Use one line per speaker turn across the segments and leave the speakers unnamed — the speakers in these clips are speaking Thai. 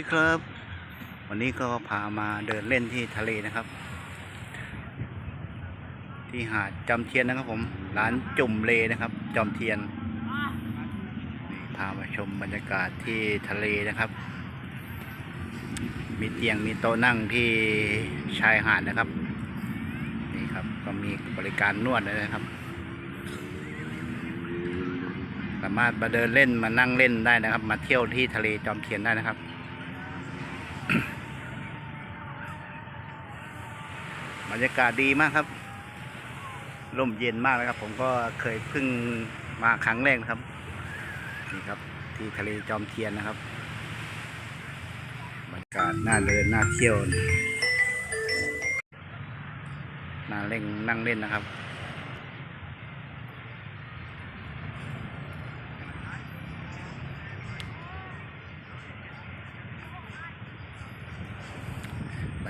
ดีครับ วันนี้ก็พามาเดินเล่นที่ทะเลนะครับ ที่หาดจอมเทียนนะครับผมร้านจุ่มเลนะครับจอมเทียนนี่พามาชมบรรยากาศที่ทะเลนะครับ มีเตียงมีโต๊ะนั่งที่ชายหาดนะครับนี่ครับก็มีบริการนวดด้วยนะครับ สามารถมาเดินเล่นมานั่งเล่นได้นะครับ มาเที่ยวที่ทะเลจอมเทียนได้นะครับ บรรยากาศดีมากครับร่มเย็นมากนะครับ ผมก็เคยเพิ่งมาครั้งแรกนะครับนี่ครับ ที่ทะเลจอมเทียนนะครับบรรยากาศน่าเดินน่าเที่ยวน่าเล่นนั่งเล่นนะครับ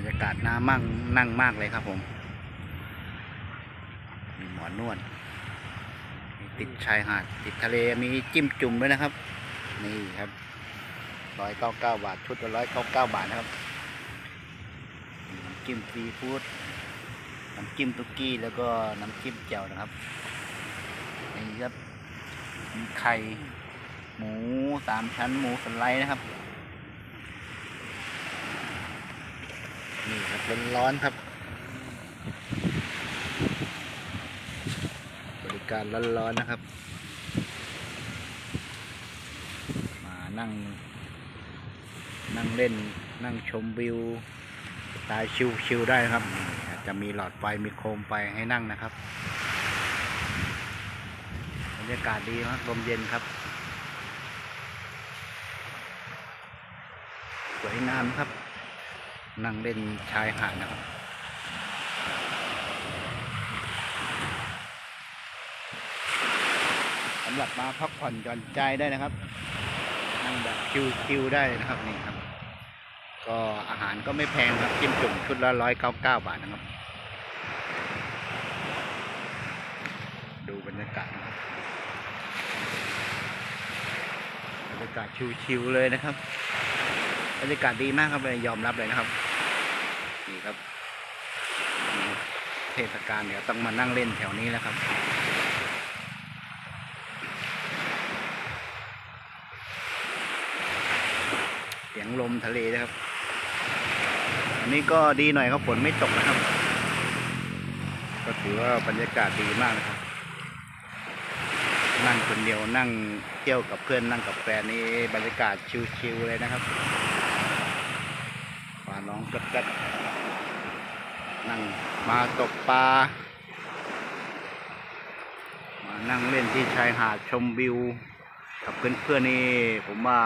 รรยากาศน่ามั่งนั่งมากเลยครับผม มีหมอนวด มีติดชายหาด ติดทะเล มีจิ้มจุ่มด้วยนะครับ นี่ครับร้อยเก้าเก้าบาท ชุดละร้อยเก้าเก้าบาทนะครับน้ำจิ้มซีฟู้ดน้ำจิ้มตุกกี้ แล้วก็น้ำจิ้มแจ่วนะครับนี่ครับมีไข่ หมูสามชั้นหมูสไลด์นะครับ นี่ครับร้อนๆครับ บริการร้อนๆนะครับ มานั่ง นั่งเล่นนั่งชมวิวไตล์ชิวๆได้ครับ จะมีหลอดไฟมีโคมไฟให้นั่งนะครับบรรยากาศดีมากลมเย็นครับสวยงามครับ นั่งเล่นชายหาดนะครับสำหรับมาพักผ่อนหย่อนใจได้นะครับ นั่งแบบชิวๆได้นะครับนี่ครับ ก็อาหารก็ไม่แพงครับจิ้มจุ่มชุดละร้อยเก้าเก้าบาทนะครับ ดูบรรยากาศบรรยากาศชิวๆเลยนะครับ บรรยากาศดีมากครับเลยยอมรับเลยนะครับนี่ครับ เทศกาลเดี๋ยวต้องมานั่งเล่นแถวนี้แล้วครับเสียงลมทะเลนะครับอันนี้ก็ดีหน่อยครับฝนไม่ตกนะครับ ก็ถือว่าบรรยากาศดีมากนะครับ นั่งคนเดียวนั่งเที่ยวกับเพื่อนนั่งกับแฟนนี่บรรยากาศชิวๆเลยนะครับ น้องกัดกัดนั่งมาตกปลา มานั่งเล่นที่ชายหาดชมวิว กับเพื่อนๆนี่ผมว่า